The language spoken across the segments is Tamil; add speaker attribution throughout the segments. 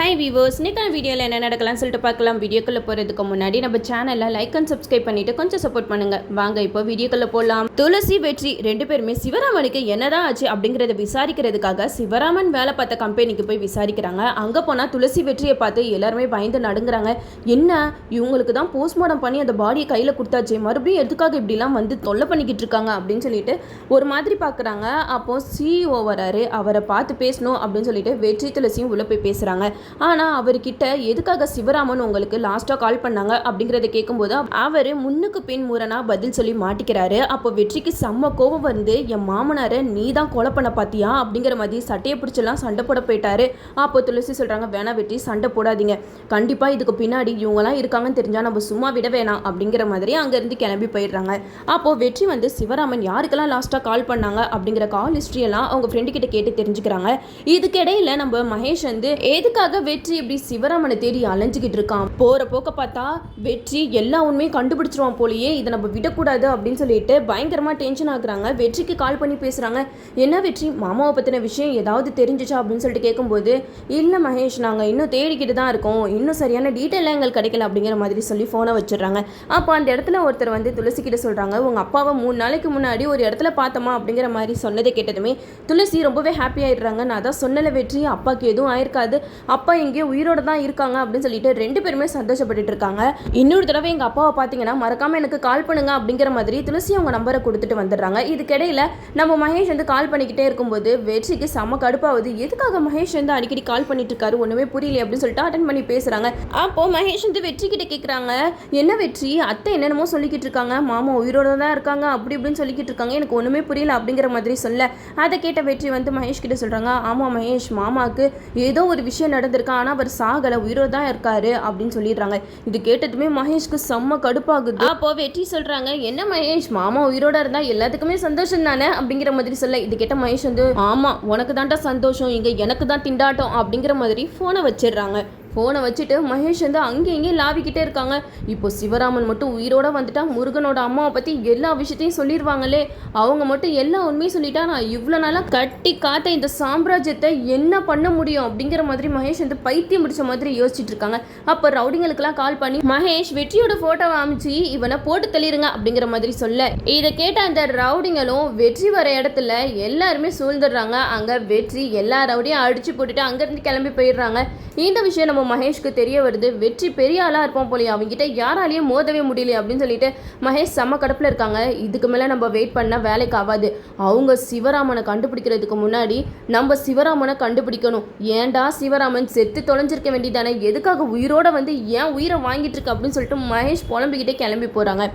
Speaker 1: ஹாய் வீவர்ஸ் இன்னைக்கான வீடியோவில் என்ன நடக்கலாம்னு சொல்லிட்டு பார்க்கலாம். வீடியோக்குள்ளே போகிறதுக்கு முன்னாடி நம்ம சேனலில் லைக் அண்ட் சப்ஸ்கிரைப் பண்ணிட்டு கொஞ்சம் சப்போர்ட் பண்ணுங்க. வாங்க இப்போ வீடியோக்குள்ளே போகலாம் துளசி வெற்றி ரெண்டு பேருமே சிவராமனுக்கு என்னதான் ஆச்சு அப்படிங்கிறத விசாரிக்கிறதுக்காக சிவராமன் வேலை பார்த்த கம்பெனிக்கு போய் விசாரிக்கிறாங்க. அங்கே போனால் துளசி வெற்றியை பார்த்து எல்லாருமே பயந்து நடுங்குறாங்க. என்ன? இவங்களுக்கு தான் போஸ்ட்மார்ட்டம் பண்ணி அந்த பாடியை கையில் கொடுத்தாச்சு மறுபடியும் எதுக்காக இப்படிலாம் வந்து தொல்லை பண்ணிக்கிட்டு இருக்காங்க அப்படின்னு சொல்லிட்டு ஒரு மாதிரி பார்க்குறாங்க. அப்போ சிஇஓ வராரு அவரை பார்த்து பேசணும் அப்படின்னு சொல்லிட்டு வெற்றி துளசியும் உள்ளே போய் பேசுகிறாங்க ஆனால் அவர்கிட்ட எதுக்காக சிவராமன் உங்களுக்கு லாஸ்ட்டாக கால் பண்ணாங்க? அப்படிங்கிறத கேட்கும்போது அவர் முன்னுக்கு பின் முரணாக பதில் சொல்லி மாட்டிக்கிறாரு. அப்போ வெற்றிக்கு செம்ம கோபம் வந்து என் மாமனாரை நீ தான் கொலை பண்ண பார்த்தியா அப்படிங்கிற மாதிரி சட்டையை பிடிச்செல்லாம் சண்டை போட போயிட்டாரு. அப்போ துளசி சொல்கிறாங்க வேணா வெற்றி சண்டை போடாதீங்க. கண்டிப்பாக இதுக்கு பின்னாடி இவங்கெல்லாம் இருக்காங்கன்னு தெரிஞ்சால் நம்ம சும்மா விட வேணாம். அப்படிங்கிற மாதிரி அங்கேருந்து கிளம்பி போயிடுறாங்க. அப்போது வெற்றி வந்து சிவராமன் யாருக்கெல்லாம் லாஸ்ட்டாக கால் பண்ணாங்க? அப்படிங்கிற கால் ஹிஸ்ட்ரியெல்லாம் அவங்க ஃப்ரெண்டு கிட்ட கேட்டு தெரிஞ்சுக்கிறாங்க. இதுக்கிடையில் நம்ம மகேஷ் வந்து எதுக்காக வெற்றி இப்படி சிவராமனை தேடி அலைஞ்சுக்கிட்டு இருக்கான்? போற போக்க பார்த்தா வெற்றி எல்லா உண்மையும் கண்டுபிடிச்சிருவான் போலயே இதை நம்ம விடக்கூடாது அப்படின்னு சொல்லிட்டு பயங்கரமா டென்ஷன் ஆகுறாங்க. வெற்றிக்கு கால் பண்ணி பேசுறாங்க. என்ன வெற்றி? மாமாவை பத்தின விஷயம் ஏதாவது தெரிஞ்சுச்சா? அப்படின்னு சொல்லிட்டு கேட்கும்போது இல்ல மகேஷ் நாங்க இன்னும் தேடிக்கிட்டு தான் இருக்கோம். இன்னும் சரியான டீட்டெயிலாக எங்களுக்கு கிடைக்கல அப்படிங்கிற மாதிரி சொல்லி ஃபோனை வச்சிடுறாங்க. அப்போ அந்த இடத்துல ஒருத்தர் வந்து துளசி கிட்ட சொல்றாங்க உங்க அப்பாவை மூணு நாளைக்கு முன்னாடி ஒரு இடத்துல பார்த்தோமா அப்படிங்கிற மாதிரி சொன்னதை கேட்டதுமே துளசி ரொம்பவே ஹாப்பி ஆயிடுறாங்க. நான் அதான் சொன்னல வெற்றி அப்பாவுக்கு எதுவும் ஆயிருக்காது. அப்பா எங்கேயோ உயிரோட தான் இருக்காங்க அப்படின்னு சொல்லிட்டு ரெண்டு பேருமே சந்தோஷப்பட்டுட்டு இருக்காங்க. இன்னொரு தடவை எங்க அப்பாவை பார்த்தீங்கன்னா மறக்காம எனக்கு கால் பண்ணுங்க அப்படிங்கிற மாதிரி துளசி அவங்க நம்பரை கொடுத்துட்டு வந்துடுறாங்க. இதுக்கிடையில நம்ம மகேஷ் வந்து கால் பண்ணிக்கிட்டே இருக்கும்போது வெற்றிக்கு செம கடுப்பாகுது. எதுக்காக மகேஷ் வந்து அடிக்கடி கால் பண்ணிட்டு இருக்காரு? ஒண்ணுமே புரியல அப்படின்னு சொல்லிட்டு அட்டன் பண்ணி பேசுறாங்க. அப்போ மகேஷ் வந்து வெற்றி கிட்ட கேக்குறாங்க. என்ன வெற்றி? அத்தை என்னென்னமோ சொல்லிக்கிட்டு இருக்காங்க. மாமா உயிரோட தான் இருக்காங்க. அப்படி இப்படின்னு சொல்லிக்கிட்டு இருக்காங்க. எனக்கு ஒண்ணுமே புரியல அப்படிங்கிற மாதிரி சொல்ல. அதை கேட்ட வெற்றி வந்து மகேஷ் கிட்ட சொல்றாங்க. ஆமா மகேஷ் மாமாக்கு ஏதோ ஒரு விஷயம் நடந்து நடந்திருக்கு ஆனால் அவர் சாகலை. உயிரோடு தான் இருக்காரு அப்படின்னு சொல்லிடுறாங்க. இது கேட்டதுமே மகேஷ்க்கு செம்ம கடுப்பாகுது. அப்போ வெற்றி சொல்கிறாங்க என்ன மகேஷ்? மாமா உயிரோட இருந்தால் எல்லாத்துக்குமே சந்தோஷம் தானே? அப்படிங்கிற மாதிரி சொல்ல இது கேட்ட மகேஷ் வந்து ஆமாம் உனக்கு தான்டா சந்தோஷம். இங்கே எனக்கு தான் திண்டாட்டம். அப்படிங்கிற மாதிரி ஃபோனை வச்சிடுறாங்க. ஃபோனை வச்சுட்டு மகேஷ் வந்து அங்கே இங்கேயும் லாவிக்கிட்டே இருக்காங்க. இப்போ சிவராமன் மட்டும் உயிரோட வந்துட்டா முருகனோட அம்மாவை பற்றி எல்லா விஷயத்தையும் சொல்லிடுவாங்களே அவங்க மட்டும் எல்லா உண்மையும் சொல்லிட்டா நான் இவ்வளோ நாளாக கட்டி காத்த இந்த சாம்ராஜ்யத்தை என்ன பண்ண முடியும் அப்படிங்கிற மாதிரி மகேஷ் வந்து பைத்தியம் பிடிச்ச மாதிரி யோசிச்சுட்டு இருக்காங்க. அப்போ ரவுடிங்களுக்கெல்லாம் கால் பண்ணி மகேஷ் வெற்றியோட ஃபோட்டோவை அமைச்சு இவனை போட்டு தள்ளிருங்க அப்படிங்கிற மாதிரி சொல்ல. இதை கேட்ட அந்த ரவுடிங்களும் வெற்றி வர இடத்துல எல்லாருமே சூழ்ந்துடுறாங்க. அங்கே வெற்றி எல்லா ரவுடியும் அடிச்சு போட்டுட்டு அங்கேருந்து கிளம்பி போயிடுறாங்க. இந்த விஷயம் நம்ம மகேஷ்க்கு தெரிய வருது வெற்றி பெரிய ஆளாக இருப்போம் போலயே அவங்ககிட்ட யாராலையும் மோதவே முடியல அப்படின்னு சொல்லிட்டு மகேஷ் செம்ம கடப்பில் இருக்காங்க. இதுக்கு மேலே நம்ம வெயிட் பண்ணால் வேலைக்கு ஆகாது. அவங்க சிவராமனை கண்டுபிடிக்கிறதுக்கு முன்னாடி நம்ம சிவராமனை கண்டுபிடிக்கணும். ஏன்டா சிவராமன் செத்து தொலைஞ்சிருக்க வேண்டியதானே? எதுக்காக உயிரோட வந்து ஏன் உயிரை வாங்கிட்டு இருக்கு அப்படின்னு சொல்லிட்டு மகேஷ் புலம்பிக்கிட்டே கிளம்பி போகிறாங்க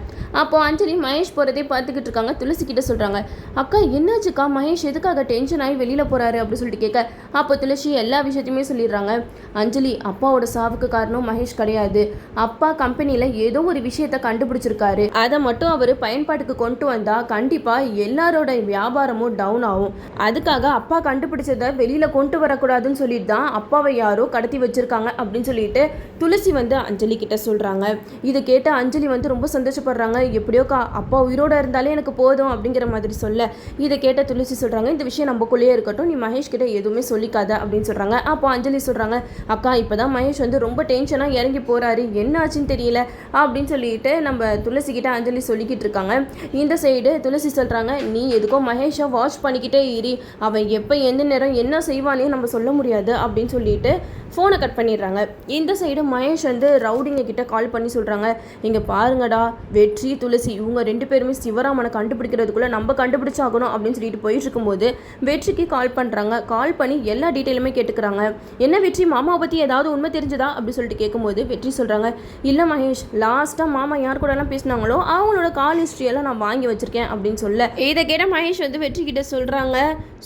Speaker 1: அப்போ அஞ்சலி மகேஷ் போகிறதே பார்த்துக்கிட்டு இருக்காங்க. துளசி கிட்ட சொல்கிறாங்க அக்கா என்னாச்சுக்கா? மகேஷ் எதுக்காக டென்ஷன் ஆகி வெளியில் போகிறாரு அப்படின்னு சொல்லிட்டு கேட்க அப்போ துளசி எல்லா விஷயத்தையுமே சொல்லிடுறாங்க. அஞ்சலி அப்பாவோட சாவுக்கு காரணம் மகேஷ் கிடையாது. அப்பா கம்பெனியில் ஏதோ ஒரு விஷயத்த கண்டுபிடிச்சிருக்காரு. அதை மட்டும் அவர் பயன்பாட்டுக்கு கொண்டு வந்தா கண்டிப்பாக எல்லாரோட வியாபாரமும் டவுன் ஆகும். அதுக்காக அப்பா கண்டுபிடிச்சதை வெளியில் கொண்டு வரக்கூடாதுன்னு சொல்லிட்டு தான் அப்பாவை யாரோ கடத்தி வச்சிருக்காங்க அப்படின்னு சொல்லிட்டு துளசி வந்து அஞ்சலி கிட்ட சொல்கிறாங்க இதை கேட்டு அஞ்சலி வந்து ரொம்ப சந்தோஷப்படுறாங்க. எப்படியோ கா அப்பா உயிரோட இருந்தாலே எனக்கு போதும் அப்படிங்கிற மாதிரி சொல்ல. இதை கேட்ட துளசி சொல்கிறாங்க இந்த விஷயம் நம்மக்குள்ளேயே இருக்கட்டும். நீ மகேஷ் கிட்ட எதுவுமே சொல்லிக்காத அப்படின்னு சொல்கிறாங்க அப்போ அஞ்சலி சொல்கிறாங்க அக்கா இப்போ தான் மகேஷ் வந்து ரொம்ப டென்ஷனாக இறங்கி போகிறாரு என்ன ஆச்சுன்னு தெரியல அப்படின்னு சொல்லிட்டு நம்ம துளசிக்கிட்ட அஞ்சலி சொல்லிக்கிட்டு இருக்காங்க. இந்த சைடு துளசி சொல்கிறாங்க நீ எதுக்கோ மகேஷை வாட்ச் பண்ணிக்கிட்டே இரு. அவன் எப்போ எந்த நேரம் என்ன செய்வானே நம்ம சொல்ல முடியாது. அப்படின்னு சொல்லிட்டு ஃபோனை கட் பண்ணிடுறாங்க. இந்த சைடு மகேஷ் வந்து ரவுடிங்க கிட்ட கால் பண்ணி சொல்கிறாங்க இங்கே பாருங்கடா வெற்றி துளசி இவங்க ரெண்டு பேருமே சிவராமனை கண்டுபிடிக்கிறதுக்குள்ளே நம்ம கண்டுபிடிச்சாகணும் அப்படின்னு சொல்லிட்டு போயிட்டு இருக்கும்போது வெற்றிக்கு கால் பண்ணுறாங்க கால் பண்ணி எல்லா டீட்டெயிலுமே கேட்டுக்கிறாங்க. என்ன வெற்றி மாமாவை பற்றி ஏதாவது உண்மை தெரிஞ்சதா? அப்படின்னு சொல்லிட்டு கேட்கும்போது வெற்றி சொல்கிறாங்க இல்லை மகேஷ் லாஸ்ட்டாக மாமா யார் கூடலாம் பேசினாங்களோ அவங்களோட கால் ஹிஸ்ட்ரியெல்லாம் நான் வாங்கி வச்சுருக்கேன் அப்படின்னு சொல்ல. இதை கேட்ட மகேஷ் வந்து வெற்றி கிட்ட சொல்கிறாங்க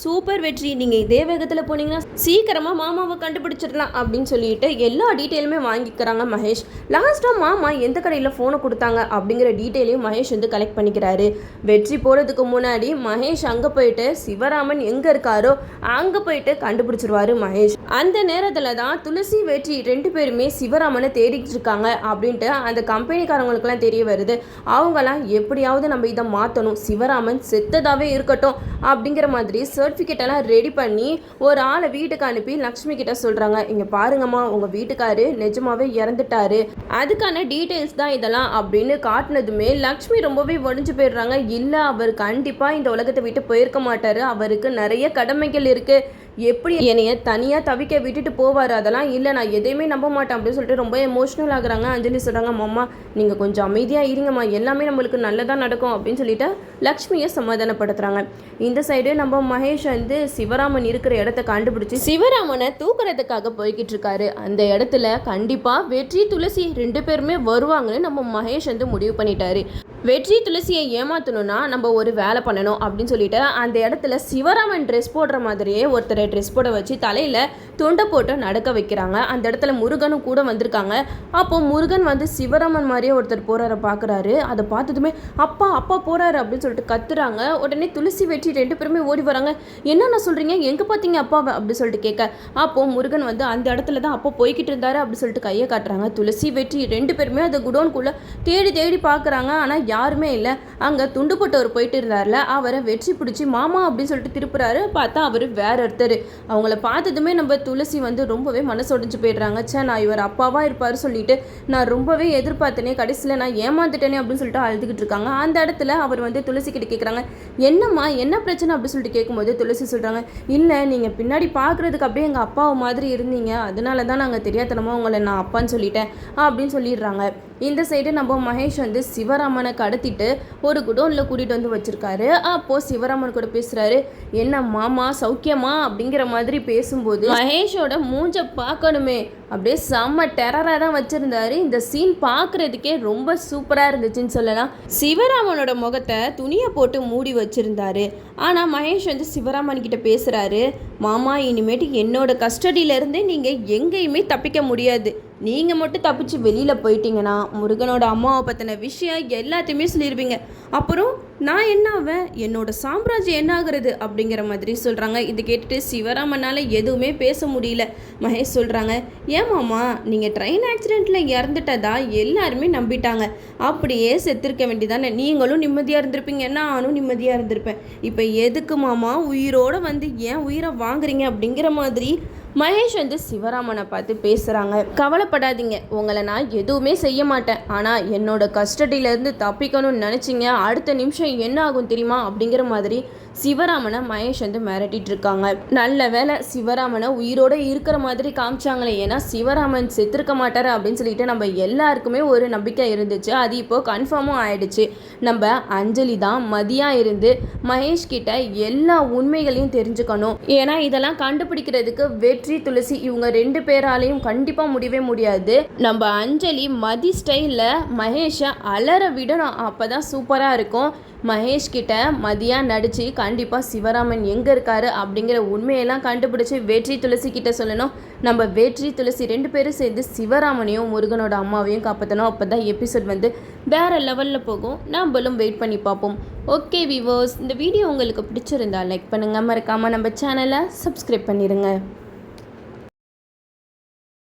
Speaker 1: சூப்பர் வெற்றி நீங்கள் இதே வேகத்தில் போனீங்கன்னா சீக்கிரமாக மாமாவை கண்டுபிடிச்சிடலாம். அப்படின்னு சொல்லிட்டு எல்லா டீட்டெயிலுமே வாங்கிக்கிறாங்க மகேஷ். லாஸ்ட்டாக மாமா எந்த கடையில் ஃபோனை கொடுத்தாங்க அப்படிங்கிற டீட்டெயிலையும் மகேஷ் வந்து கலெக்ட் பண்ணிக்கிறாரு. வெற்றி போகிறதுக்கு முன்னாடி மகேஷ் அங்கே போயிட்டு சிவராமன் எங்கே இருக்காரோ அங்கே போயிட்டு கண்டுபிடிச்சிருவாரு மகேஷ். அந்த நேரத்தில் தான் துளசி வெற்றி ரெண்டு பேருமே சிவராமனை தேடிட்டு இருக்காங்க அப்படின்ட்டு அந்த கம்பெனிக்காரங்களுக்குலாம் தெரிய வருது. அவங்களாம் எப்படியாவது நம்ம இதை மாற்றணும் சிவராமன் செத்ததாகவே இருக்கட்டும் அப்படிங்கிற மாதிரி சர்டிஃபிகேட் எல்லாம் ரெடி பண்ணி ஒரு ஆளை வீட்டுக்கு அனுப்பி லக்ஷ்மி கிட்ட சொல்கிறாங்க நீங்கள் பாருங்கம்மா உங்கள் வீட்டுக்காரு நிஜமாவே இறந்துட்டாரு. அதுக்கான டீட்டெயில்ஸ் தான் இதெல்லாம் அப்படின்னு காட்டினதுமே லக்ஷ்மி ரொம்பவே ஒழிஞ்சு போயிடுறாங்க. இல்லை அவர் கண்டிப்பாக இந்த உலகத்தை விட்டு போயிருக்க மாட்டார். அவருக்கு நிறைய கடமைகள் இருக்குது எப்படி என்னைய தனியாக தவிக்க விட்டுட்டு போவார் அதெல்லாம் இல்லை நான் எதையுமே நம்ப மாட்டேன் அப்படின்னு சொல்லிட்டு ரொம்ப எமோஷ்னல் ஆகுறாங்க. அஞ்சலி சொல்கிறாங்க மாமா நீங்கள் கொஞ்சம் அமைதியாக இருங்கம்மா. எல்லாமே நம்மளுக்கு நல்லதாக நடக்கும். அப்படின்னு சொல்லிட்டு லக்ஷ்மியை சமாதானப்படுத்துகிறாங்க இந்த சைடு நம்ம மகேஷ் வந்து சிவராமன் இருக்கிற இடத்த கண்டுபிடிச்சி சிவராமனை தூக்குறதுக்காக போய்கிட்டு இருக்காரு. அந்த இடத்துல கண்டிப்பாக வெற்றி துளசி ரெண்டு பேருமே வருவாங்கன்னு நம்ம மகேஷ் வந்து முடிவு பண்ணிட்டாரு. வெற்றி துளசியை ஏமாற்றணும்னா நம்ம ஒரு வேலை பண்ணணும் அப்படின்னு சொல்லிட்டு அந்த இடத்துல சிவராமன் ட்ரெஸ் போடுற மாதிரியே ஒருத்தரை ட்ரெஸ் போட வச்சு தலையில் துண்டை போட்டு நடக்க வைக்கிறாங்க. அந்த இடத்துல முருகனும் கூட வந்திருக்காங்க. அப்போ முருகன் வந்து சிவராமன் மாதிரியே ஒருத்தர் போகிறார பார்க்குறாரு அதை பார்த்ததுமே அப்பா அப்பா போகிறாரு அப்படின்னு சொல்லிட்டு கத்துறாங்க. உடனே துளசி வெற்றி ரெண்டு பேருமே ஓடி வராங்க. என்னென்ன சொல்கிறீங்க எங்கே பார்த்தீங்க அப்பாவை அப்படின்னு சொல்லிட்டு கேட்க. அப்போ முருகன் வந்து அந்த இடத்துல தான் அப்போ போய்கிட்டு இருந்தாரு அப்படின்னு சொல்லிட்டு கையை காட்டுறாங்க. துளசி வெற்றி ரெண்டு பேருமே அந்த குடோன்குள்ளே தேடி தேடி பார்க்குறாங்க ஆனால் யாருமே இல்லை. அங்கே துண்டுப்பட்டவர் போயிட்டு இருந்தார்ல அவரை வெற்றி பிடிச்சி மாமா அப்படின்னு சொல்லிட்டு திருப்புறாரு. பார்த்தா அவர் வேற ஒருத்தர். அவங்கள பார்த்ததுமே நம்ம துளசி வந்து ரொம்பவே மனசொடைஞ்சு போயிடுறாங்க. ச்சே நான் இவர் அப்பாவாக இருப்பார் சொல்லிட்டு நான் ரொம்பவே எதிர்பார்த்தனே கடைசியில் நான் ஏமாந்துட்டேனே அப்படின்னு சொல்லிட்டு அழுதுகிட்டு இருக்காங்க. அந்த இடத்துல அவர் வந்து துளசி கிட்ட கேட்குறாங்க என்னம்மா என்ன பிரச்சனை? அப்படின்னு சொல்லிட்டு கேட்கும்போது துளசி சொல்கிறாங்க இல்லை நீங்கள் பின்னாடி பார்க்குறதுக்கு அப்படியே எங்கள் அப்பாவை மாதிரி இருந்தீங்க. அதனால தான் நாங்கள் தெரியாதனமாக உங்களை நான் அப்பான்னு சொல்லிட்டேன் அப்படின்னு சொல்லிடுறாங்க. இந்த சைடு நம்ம மகேஷ் வந்து சிவராமனை கடத்திட்டு ஒரு குடோனில் கூட்டிகிட்டு வந்து வச்சுருக்காரு. அப்போது சிவராமன் கூட பேசுகிறாரு என்ன மாமா சௌக்கியமா? அப்படிங்கிற மாதிரி பேசும்போது மகேஷோட மூஞ்ச பார்க்கணுமே. அப்படியே செம்ம டெரராக தான் வச்சுருந்தாரு. இந்த சீன் பார்க்குறதுக்கே ரொம்ப சூப்பராக இருந்துச்சுன்னு சொல்லலாம். சிவராமனோட முகத்தை துணியை போட்டு மூடி வச்சுருந்தாரு. ஆனால் மகேஷ் வந்து சிவராமன் கிட்ட பேசுகிறாரு மாமா இனிமேட்டு என்னோட கஸ்டடியிலேருந்தே நீங்கள் எங்கேயுமே தப்பிக்க முடியாது. நீங்கள் மட்டும் தப்பிச்சு வெளியில் போயிட்டீங்கன்னா முருகனோட அம்மாவை பற்றின விஷயம் எல்லாத்தையுமே சொல்லியிருப்பீங்க அப்புறம் நான் என்ன ஆவேன்? என்னோட சாம்ராஜ்யம் என்ன ஆகுறது? அப்படிங்கிற மாதிரி சொல்கிறாங்க இது கேட்டுட்டு சிவராமனால் எதுவுமே பேச முடியல. மகேஷ் சொல்கிறாங்க ஏமாம்மா நீங்கள் ட்ரெயின் ஆக்சிடெண்ட்டில் இறந்துட்டதா எல்லாருமே நம்பிட்டாங்க. அப்படியே செத்துருக்க வேண்டியதானே? நீங்களும் நிம்மதியாக இருந்திருப்பீங்க. நானும் நிம்மதியாக இருந்திருப்பேன். இப்போ எதுக்கு மாமா உயிரோடு வந்து ஏன் உயிரை வாங்குறீங்க? அப்படிங்கிற மாதிரி மகேஷ் வந்து சிவராமனை பார்த்து பேசுகிறாங்க கவலைப்படாதீங்க. உங்களை நான் எதுவுமே செய்ய மாட்டேன். ஆனால் என்னோட கஸ்டடியிலேருந்து தப்பிக்கணும்னு நினச்சிங்க. அடுத்த நிமிஷம் என்ன ஆகும் தெரியுமா? அப்படிங்கிற மாதிரி சிவராமனை மகேஷ் வந்து மிரட்டிட்டு இருக்காங்க. நல்ல வேலை சிவராமனை உயிரோட இருக்கிற மாதிரி காமிச்சாங்களே ஏன்னா சிவராமன் செத்துருக்க மாட்டார் அப்படின்னு சொல்லிட்டு நம்ம எல்லாருக்குமே ஒரு நம்பிக்கை இருந்துச்சு. அது இப்போ கன்ஃபார்மும் ஆயிடுச்சு. நம்ம அஞ்சலி தான் மதியா இருந்து மகேஷ் கிட்ட எல்லா உண்மைகளையும் தெரிஞ்சுக்கணும். ஏன்னா இதெல்லாம் கண்டுபிடிக்கிறதுக்கு வெற்றி துளசி இவங்க ரெண்டு பேராலையும் கண்டிப்பாக முடியவே முடியாது. நம்ம அஞ்சலி மதி ஸ்டைலில் மகேஷை அலற விடணும். அப்போ தான் சூப்பராக இருக்கும். மகேஷ் கிட்ட மதியா நடித்து கண்டிப்பாக சிவராமன் எங்கே இருக்காரு அப்படிங்கிற உண்மையெல்லாம் கண்டுபிடிச்சி வெற்றி துளசி கிட்ட சொல்லணும். நம்ம வெற்றி துளசி ரெண்டு பேரும் சேர்ந்து சிவராமனையும் முருகனோட அம்மாவையும் காப்பாற்றணும் அப்போ தான் எபிசோட் வந்து வேறு லெவலில் போகும். நம்மளும் வெயிட் பண்ணி பார்ப்போம். ஓகே விவோஸ் இந்த வீடியோ உங்களுக்கு பிடிச்சிருந்தா லைக் பண்ணுங்கள் மறக்காமல் நம்ம சேனலை சப்ஸ்கிரைப் பண்ணிடுங்க